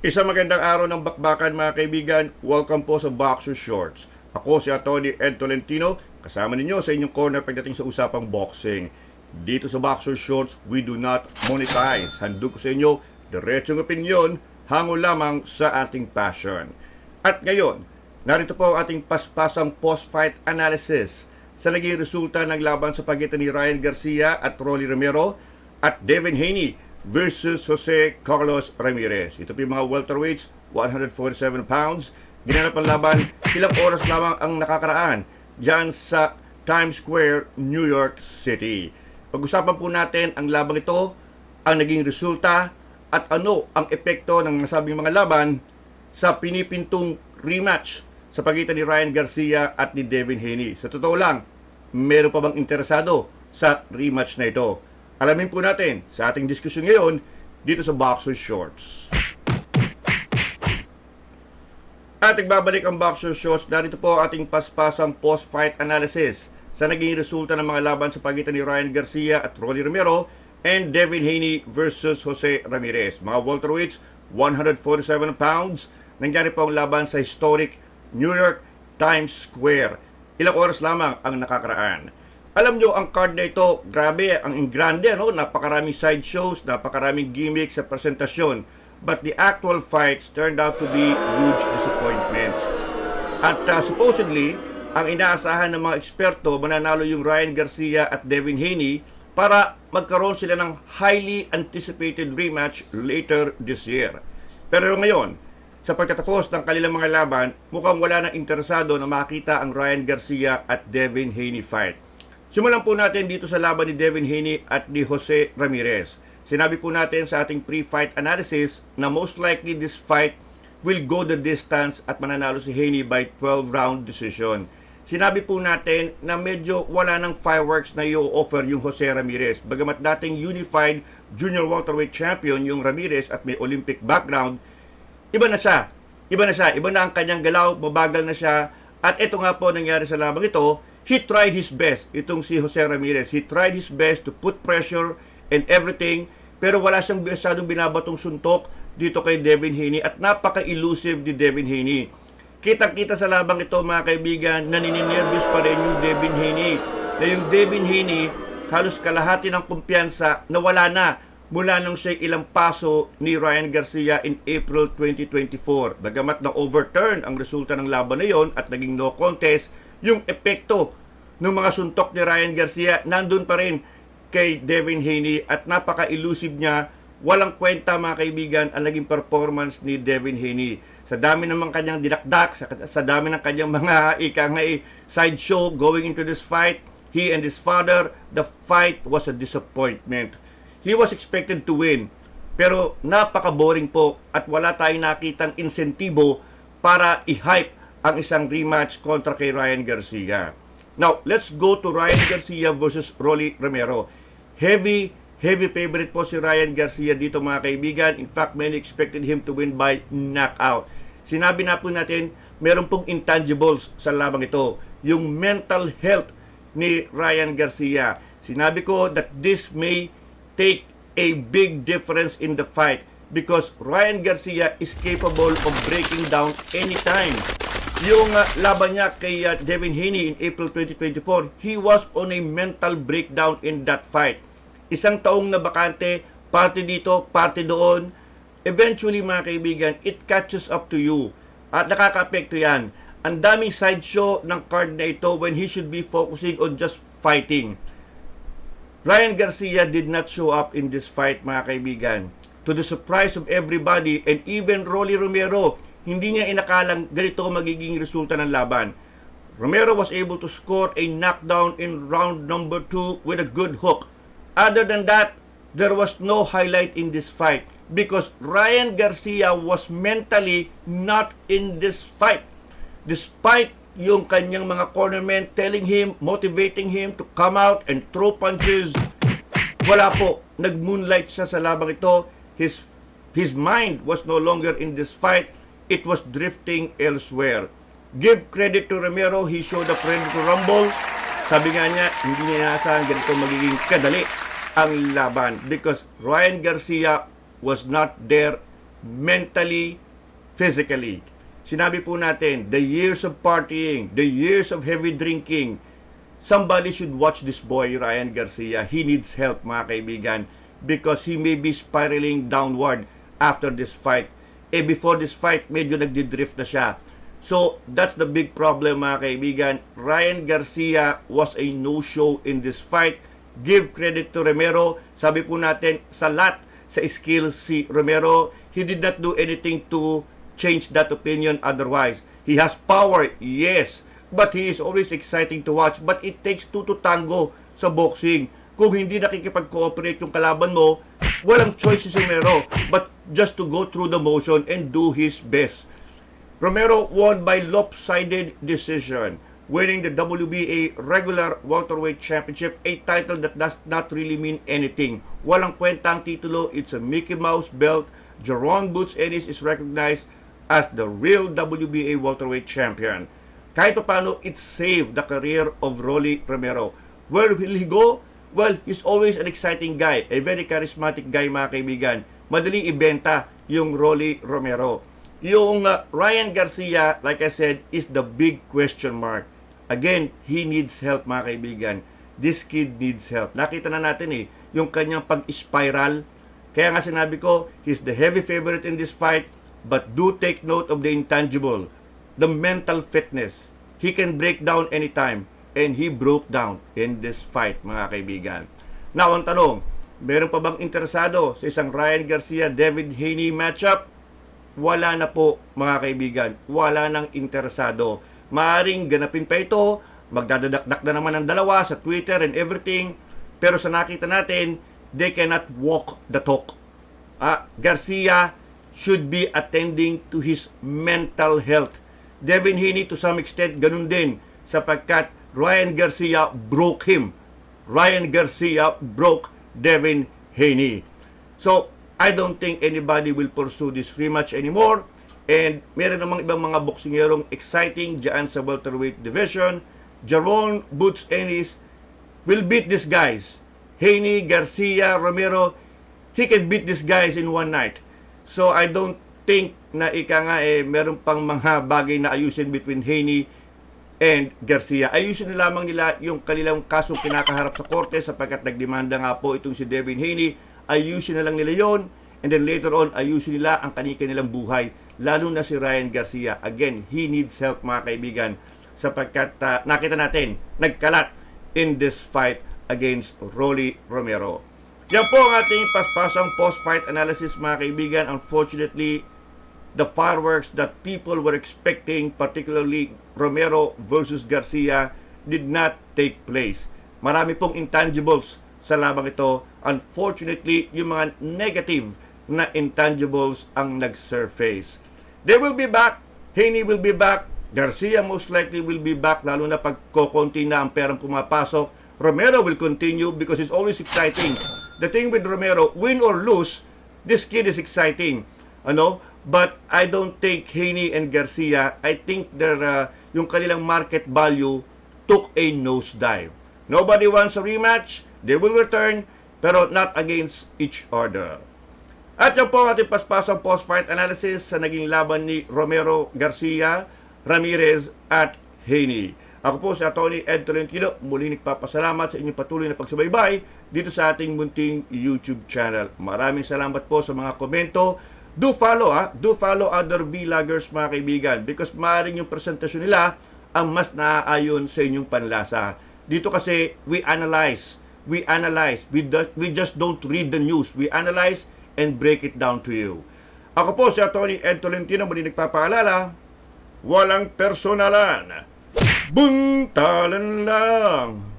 Isang magandang araw ng bakbakan mga kaibigan. Welcome po sa Boxer Shorts. Ako si Atty. Ed Tolentino, kasama ninyo sa inyong corner pagdating sa usapang boxing. Dito sa Boxer Shorts, we do not monetize. Handog ko sa inyo, diretsong opinion, hango lamang sa ating passion. At ngayon, narito po ang ating paspasang post-fight analysis sa naging resulta ng laban sa pagitan ni Ryan Garcia at Rolly Romero at Devin Haney versus Jose Carlos Ramirez. Ito po yung mga welterweights, 147 pounds. Ginanap ang laban, ilang oras lamang ang nakakaraan dyan sa Times Square, New York City. Pag-usapan po natin ang labang ito, ang naging resulta, at ano ang epekto ng nasabing mga laban sa pinipintong rematch sa pagitan ni Ryan Garcia at ni Devin Haney. Sa totoo lang, meron pa bang interesado sa rematch na ito? Alamin po natin sa ating diskusyon ngayon dito sa Boxer Shorts. At nagbabalik ang Boxer Shorts. Narito po ating paspasang post-fight analysis sa naging resulta ng mga laban sa pagitan ni Ryan Garcia at Rolly Romero and Devin Haney versus Jose Ramirez. Mga welterweights, 147 pounds. Nangyari po ang laban sa historic New York Times Square. Ilang oras lamang ang nakakaraan. Alam nyo, ang card na ito, grabe, ang grande, ano? napakaraming side shows, napakaraming gimmicks sa presentasyon. But the actual fights turned out to be huge disappointments. At uh, supposedly, ang inaasahan ng mga eksperto, mananalo yung Ryan Garcia at Devin Haney para magkaroon sila ng highly anticipated rematch later this year. Pero ngayon, sa pagtatapos ng kanilang mga laban, mukhang wala nang interesado na makita ang Ryan Garcia at Devin Haney fight. Simulan po natin dito sa laban ni Devin Haney at ni Jose Ramirez. Sinabi po natin sa ating pre-fight analysis na most likely this fight will go the distance at mananalo si Haney by 12-round decision. Sinabi po natin na medyo wala ng fireworks na i-offer yung Jose Ramirez. Bagamat dating unified junior welterweight champion yung Ramirez at may Olympic background, iba na siya. Iba na siya. Iba na ang kanyang galaw, mabagal na siya. At ito nga po nangyari sa labang ito, he tried his best. Itong si Jose Ramirez, he tried his best to put pressure and everything, pero wala siyang masyadong binabatong suntok dito kay Devin Haney at napaka-elusive ni Devin Haney. Kitang-kita sa labang ito mga kaibigan, nanininervyos pa rin yung Devin Haney. Na yung Devin Haney, halos kalahati ng kumpiyansa na wala na mula nung siya ilang paso ni Ryan Garcia in April 2024. Bagamat na overturn ang resulta ng laban na yon at naging no contest, yung epekto ng mga suntok ni Ryan Garcia nandun pa rin kay Devin Haney at napaka-elusive niya. Walang kwenta mga kaibigan ang naging performance ni Devin Haney. Sa dami naman kanyang dinakdak, sa, sa dami ng kanyang mga ika nga eh, sideshow going into this fight, he and his father, the fight was a disappointment. He was expected to win. Pero napaka-boring po at wala tayong nakitang insentibo para i-hype ang isang rematch kontra kay Ryan Garcia. Now, let's go to Ryan Garcia versus Rolly Romero. Heavy, heavy favorite po si Ryan Garcia dito mga kaibigan. In fact, many expected him to win by knockout. Sinabi na po natin, meron pong intangibles sa labang ito. Yung mental health ni Ryan Garcia. Sinabi ko that this may take a big difference in the fight because Ryan Garcia is capable of breaking down anytime. Yung uh, laban niya kay uh, Devin Haney in April 2024, he was on a mental breakdown in that fight. Isang taong na bakante, parte dito, parte doon. Eventually, mga kaibigan, it catches up to you. At nakaka-apekto yan. Ang daming sideshow ng card na ito when he should be focusing on just fighting. Ryan Garcia did not show up in this fight, mga kaibigan. To the surprise of everybody and even Rolly Romero, hindi niya inakalang ganito magiging resulta ng laban. Romero was able to score a knockdown in round number 2 with a good hook. Other than that, there was no highlight in this fight because Ryan Garcia was mentally not in this fight. Despite yung kanyang mga cornermen telling him, motivating him to come out and throw punches, wala po. Nag-moonlight siya sa labang ito. His, his mind was no longer in this fight. It was drifting elsewhere. Give credit to Romero. He showed up ready to rumble. Sabi nga niya, hindi niya inasahan ganito magiging kadali ang laban because Ryan Garcia was not there mentally, physically. Sinabi po natin, the years of partying, the years of heavy drinking, somebody should watch this boy, Ryan Garcia. He needs help, mga kaibigan, because he may be spiraling downward after this fight. Eh, before this fight, medyo nagdidrift na siya. So, that's the big problem, mga kaibigan. Ryan Garcia was a no-show in this fight. Give credit to Romero. Sabi po natin, sa lat, sa skills si Romero, he did not do anything to change that opinion otherwise. He has power, yes, but he is always exciting to watch. But it takes two to tango sa boxing. Kung hindi nakikipag-cooperate yung kalaban mo, walang choice si Romero but just to go through the motion and do his best. Romero won by lopsided decision, winning the WBA regular welterweight championship, a title that does not really mean anything. Walang kwenta ang titulo, it's a Mickey Mouse belt. Jerome Boots Ennis is recognized as the real WBA welterweight champion. Kahit pa paano, it saved the career of Rolly Romero. Where will he go? Well, he's always an exciting guy, a very charismatic guy mga kaibigan. Madaling ibenta yung Rolly Romero. Yung uh, Ryan Garcia, like I said, is the big question mark. Again, he needs help mga kaibigan. This kid needs help. Nakita na natin eh, yung kanyang pag-spiral. Kaya nga sinabi ko, he's the heavy favorite in this fight, but do take note of the intangible, the mental fitness. He can break down anytime, and he broke down in this fight, mga kaibigan. Now, ang tanong, meron pa bang interesado sa isang Ryan Garcia-David Haney matchup? wala na po mga kaibigan, wala nang interesado. Maaring ganapin pa ito, magdadadakdak na naman ang dalawa sa Twitter and everything, pero sa nakita natin, they cannot walk the talk. Ah, Garcia should be attending to his mental health. Devin Haney to some extent ganun din sapagkat Ryan Garcia broke him. Ryan Garcia broke Devin Haney. So, I don't think anybody will pursue this free match anymore. And meron namang ibang mga boksingerong exciting dyan sa welterweight division. Jaron Boots Ennis will beat these guys. Haney, Garcia, Romero, he can beat these guys in one night. So I don't think na ika nga eh, meron pang mga bagay na ayusin between Haney and Garcia. Ayusin na lamang nila yung kanilang kasong kinakaharap sa korte sapagkat nagdemanda nga po itong si Devin Haney. Ayusin na lang nila yon. And then later on ayusin nila ang kanika nilang buhay lalo na si Ryan Garcia. Again he needs help mga kaibigan sapagkat uh, nakita natin nagkalat in this fight against Rolly Romero. Yan po ang ating paspasang post-fight analysis mga kaibigan. Unfortunately the fireworks that people were expecting particularly Romero versus Garcia did not take place marami pong intangibles sa labang ito. Unfortunately, yung mga negative na intangibles ang nag-surface. They will be back. Haney will be back. Garcia most likely will be back lalo na pag kokonti na ang perang pumapasok. Romero will continue because it's always exciting. The thing with Romero, win or lose, this kid is exciting. Ano? But I don't think Haney and Garcia, I think their uh, yung kanilang market value took a nosedive. Nobody wants a rematch. They will return, pero not against each other. At yan po ang ating paspasang post-fight analysis sa naging laban ni Romero Garcia, Ramirez at Haney. Ako po si Atty. Ed Tolentino, muli nagpapasalamat sa inyong patuloy na pagsubaybay dito sa ating munting YouTube channel. Maraming salamat po sa mga komento. Do follow ha, do follow other vloggers mga kaibigan because maaaring yung presentasyon nila ang mas naaayon sa inyong panlasa. Dito kasi we analyze we analyze. We, do, we just don't read the news. We analyze and break it down to you. Ako po si Atty. Ed Tolentino, muli nagpapaalala, walang personalan. Buntalan lang.